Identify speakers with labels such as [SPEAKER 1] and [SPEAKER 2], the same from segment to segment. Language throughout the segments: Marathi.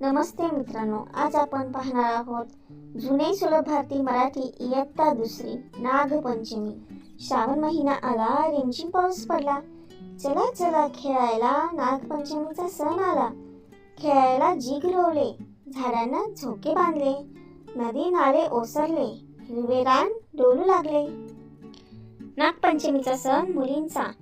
[SPEAKER 1] नमस्ते मित्रांनो आज आपण पाहणार आहोत जुने सुलभ भारती मराठी इयत्ता दुसरी नागपंचमी. श्रावण महिना आला रिमझिम पाऊस पडला. चला चला खेळायला नागपंचमीचा सण आला. खेळायला जीग रोवले झाडांना झोके बांधले नदी नाले ओसरले हिरवे रान डोलू लागले. नागपंचमीचा सण मुलींचा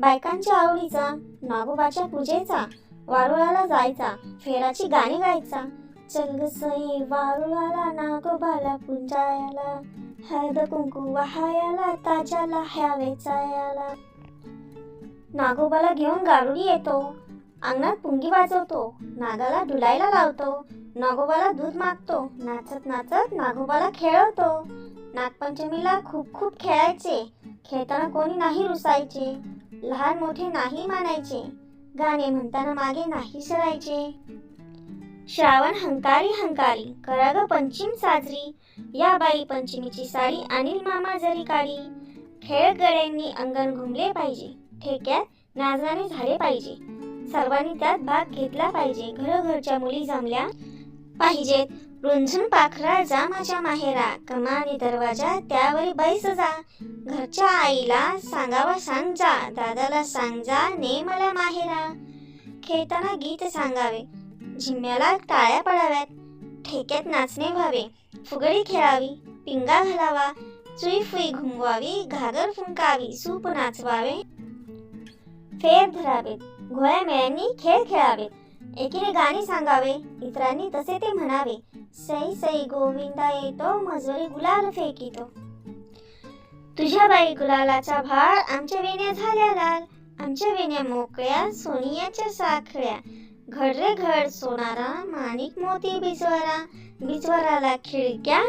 [SPEAKER 1] बायकांच्या आवडीचा नागोबाच्या पूजेचा वारुळाला जायचा फेराची गाणी गायचा. चल सई वारुळाला नागोबाला पुंजायला हळद कुंकू वाहायाला ताज्याला ह्या वेचायला. नागोबाला घेऊन गारुडी येतो अंगणात पुंगी वाजवतो नागाला डुलायला लावतो नागोबाला दूध मागतो नाचत नाचत नागोबाला खेळवतो. नागपंचमीला खूप खूप खेळायचे खेळताना कोणी नाही रुसायचे लहान मोठे नाही मानायचे. गाणे म्हणताना मागे नाही सरायचे. श्रावण हंकारी हंकारी करा ग पंचिम साजरी. या बाई पंचमीची साडी अनिल मामा जरी काढी. खेळगड्यांनी अंगण घुमले पाहिजे ठेक्यात नाचगाणे झाले पाहिजे. सर्वांनी त्यात भाग घेतला पाहिजे घरोघरच्या मुली जमल्या पाहिजेत. रुंझन पाखरा जा माझ्या माहेरा. कमानी दरवाजा त्यावरी बैस जा. घरच्या आईला सांगावा सांग जा दादाला सांग जा ने मला माहेरा. खेळताना गीत सांगावे. झिम्म्याला टाळ्या पडाव्यात. ठेक्यात नाचणे व्हावे. फुगडी खेळावी पिंगा घालावा. चुई फुई घुमवावी घागर फुंकावी सूप नाचवावे. फेर धरावेत. घोळ्या मेळ्यांनी खेळ खेळावेत. एकीने गाणी सांगावे इतरांनी तसे ते म्हणावे. सई सई गोविंदा येतो मजुरी गुलाल फेकितो. तुझ्या बाई गुलालाचा भार आमच्या वेण्या झाल्या लाल. आमच्या वेण्या मोकळ्या सोनियाच्या साखळ्या. घड रे घड सोनारा माणिक मोती बिजवारा. बिजवाराला खिडक्या.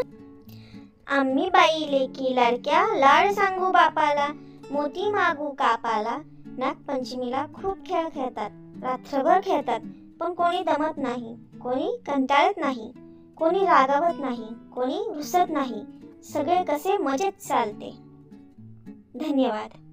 [SPEAKER 1] आम्ही बाई लेकी लाडक्या लाड सांगू बापाला. मोती मागू कापाला. नागपंचमीला खूप खेळ खेळतात. रात्रभर खेळतात. पण कोणी दमत नाही कोणी कंटाळत नाही. कोणी रागावत नाही कोणी रुसत नाही. सगळे कसे मजेत चालते. धन्यवाद.